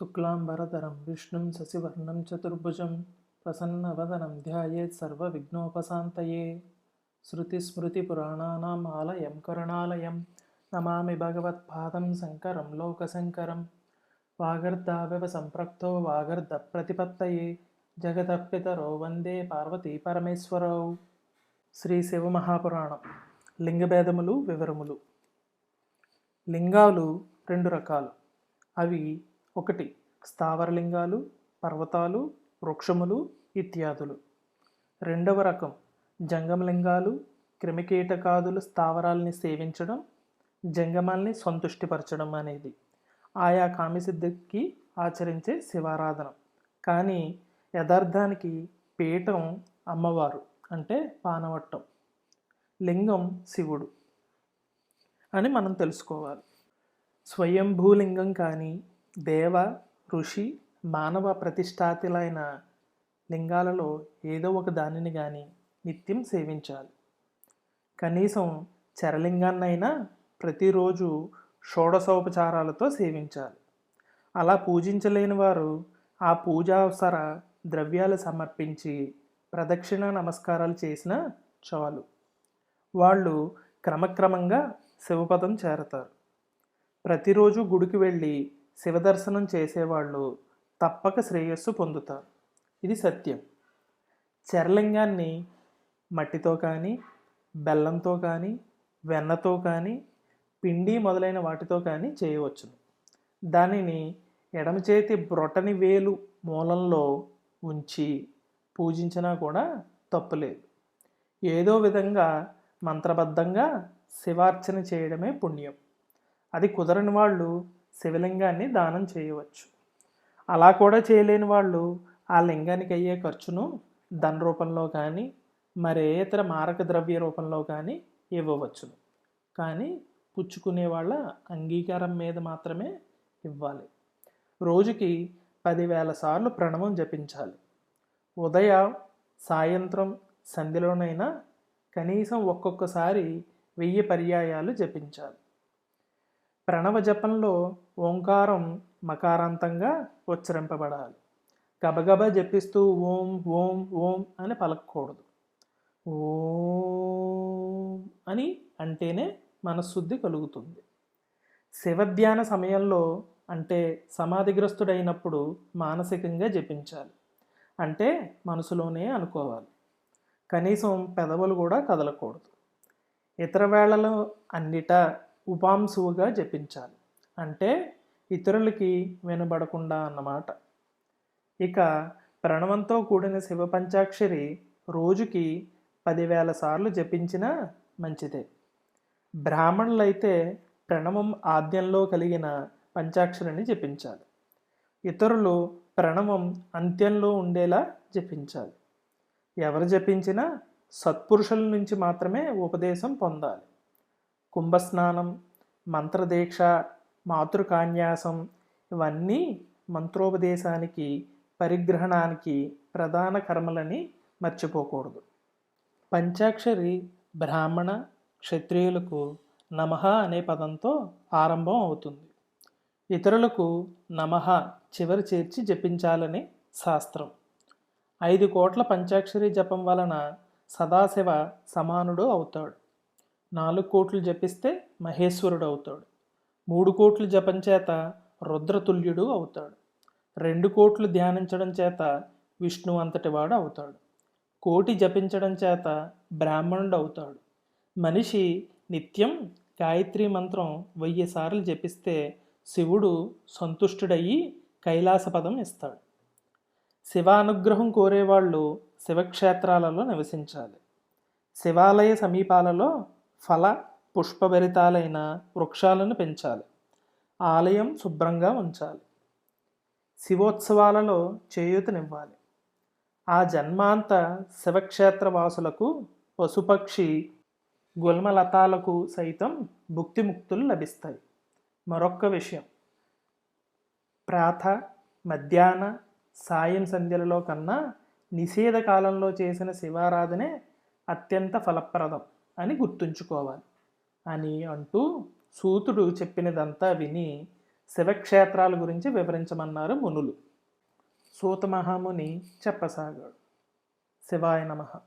శుక్లాంబరధరం విష్ణుం శశివర్ణం చతుర్భుజం ప్రసన్నవదనం ధ్యాయేత్ సర్వవిఘ్నోపశాంతయే. శృతిస్మృతిపురాణానాం ఆలయం కరుణాలయం నమామి భగవత్పాదం శంకరం లోకశంకరం. వాగర్ధావివ సంప్రక్తో వాగర్ధ ప్రతిపత్తయే. జగదప్పితరో వందే పార్వతీ పరమేశ్వరౌ. శ్రీ శివమహాపురాణం లింగభేదములు వివరములు. లింగాలు రెండు రకాలు. అవి ఒకటి స్థావరలింగాలు పర్వతాలు వృక్షములు ఇత్యాదులు. రెండవ రకం జంగమలింగాలు క్రిమికీటకాదులు స్థావరాలని సేవించడం జంగమాల్ని సంతుష్టిపరచడం అనేది. ఆయా కామిసిద్ధికి ఆచరించే శివారాధన. కానీ యథార్థానికి పీఠం అమ్మవారు అంటే పానవట్టం. లింగం శివుడు అని మనం తెలుసుకోవాలి. స్వయంభూలింగం కానీ దేవ ఋషి మానవ ప్రతిష్టాతిలైన లింగాలలో ఏదో ఒక దానిని కానీ నిత్యం సేవించాలి. కనీసం చరలింగాన్నైనా ప్రతిరోజు షోడశోపచారాలతో సేవించాలి. అలా పూజించలేని వారు ఆ పూజావసర ద్రవ్యాలు సమర్పించి ప్రదక్షిణ నమస్కారాలు చేసిన చాలు. వాళ్ళు క్రమక్రమంగా శివపదం చేరతారు. ప్రతిరోజు గుడికి వెళ్ళి శివదర్శనం చేసేవాళ్ళు తప్పక శ్రేయస్సు పొందుతారు. ఇది సత్యం. చరలింగాన్ని మట్టితో కానీ బెల్లంతో కానీ వెన్నతో కానీ పిండి మొదలైన వాటితో కానీ చేయవచ్చును. దానిని ఎడమ చేతి బ్రొటని వేలు మూలంలో ఉంచి పూజించినా కూడా తప్పులేదు. ఏదో విధంగా మంత్రబద్ధంగా శివార్చన చేయడమే పుణ్యం. అది కుదరని వాళ్ళు శివలింగాన్ని దానం చేయవచ్చు. అలా కూడా చేయలేని వాళ్ళు ఆ లింగానికి అయ్యే ఖర్చును ధన రూపంలో కానీ మరే ఇతర మారక ద్రవ్య రూపంలో కానీ ఇవ్వవచ్చును కానీ పుచ్చుకునే వాళ్ళ అంగీకారం మీద మాత్రమే ఇవ్వాలి. రోజుకి పదివేల సార్లు ప్రణవం జపించాలి. ఉదయ సాయంత్రం సంధిలోనైనా కనీసం ఒక్కొక్కసారి వెయ్యి పర్యాయాలు జపించాలి. ప్రణవ జపంలో ఓంకారం మకారాంతంగా ఉచ్చరింపబడాలి. గబగబా జపిస్తూ ఓం ఓం ఓం అని పలకకూడదు. ఓం అని అంటేనే మనశుద్ధి కలుగుతుంది. శివధ్యాన సమయంలో అంటే సమాధిగ్రస్తుడైనప్పుడు మానసికంగా జపించాలి. అంటే మనసులోనే అనుకోవాలి. కనీసం పెదవులు కూడా కదలకూడదు. ఇతర వేళలో అన్నిటా ఉపాంశువుగా జపించాలి. అంటే ఇతరులకి వినబడకుండా అన్నమాట. ఇక ప్రణవంతో కూడిన శివ పంచాక్షరి రోజుకి పదివేల సార్లు జపించినా మంచిదే. బ్రాహ్మణులైతే ప్రణవం ఆద్యంలో కలిగిన పంచాక్షరిని జపించాలి. ఇతరులు ప్రణవం అంత్యంలో ఉండేలా జపించాలి. ఎవరు జపించినా సత్పురుషుల నుంచి మాత్రమే ఉపదేశం పొందాలి. కుంభస్నానం మంత్రదీక్ష మాతృకాన్యాసం ఇవన్నీ మంత్రోపదేశానికి పరిగ్రహణానికి ప్రధాన కర్మలని మర్చిపోకూడదు. పంచాక్షరి బ్రాహ్మణ క్షత్రియులకు నమః అనే పదంతో ఆరంభం అవుతుంది. ఇతరులకు నమః చివరి చేర్చి జపించాలని శాస్త్రం. ఐదు కోట్ల పంచాక్షరి జపం వలన సదాశివ సమానుడు అవుతాడు. నాలుగు కోట్లు జపిస్తే మహేశ్వరుడు అవుతాడు మూడు కోట్లు జపం చేత రుద్రతుల్యుడు అవుతాడు. రెండు కోట్లు ధ్యానించడం చేత విష్ణు అంతటి వాడు అవుతాడు. కోటి జపించడం చేత బ్రాహ్మణుడు అవుతాడు మనిషి నిత్యం గాయత్రి మంత్రం వెయ్యి సార్లు జపిస్తే శివుడు సంతుష్టుడయ్యి కైలాసపదం ఇస్తాడు. శివానుగ్రహం కోరేవాళ్ళు శివక్షేత్రాలలో నివసించాలి. శివాలయ సమీపాలలో ఫల పుష్పభరితాలైన వృక్షాలను పెంచాలి. ఆలయం శుభ్రంగా ఉంచాలి. శివోత్సవాలలో చేయూతనివ్వాలి. ఆ జన్మాంత శివక్షేత్ర వాసులకు పశుపక్షి గుల్మలతాలకు సైతం భుక్తిముక్తులు లభిస్తాయి. మరొక్క విషయం. ప్రాత మధ్యాహ్న సాయం సంధ్యలలో కన్నా నిషేధ కాలంలో చేసిన శివారాధనే అత్యంత ఫలప్రదం. అని గుర్తుంచుకోవాలి. అని అంటూ సూతుడు చెప్పినదంతా విని శివక్షేత్రాల గురించి వివరించమన్నారు మునులు. సూత మహాముని చెప్పసాగాడు. శివాయ నమః.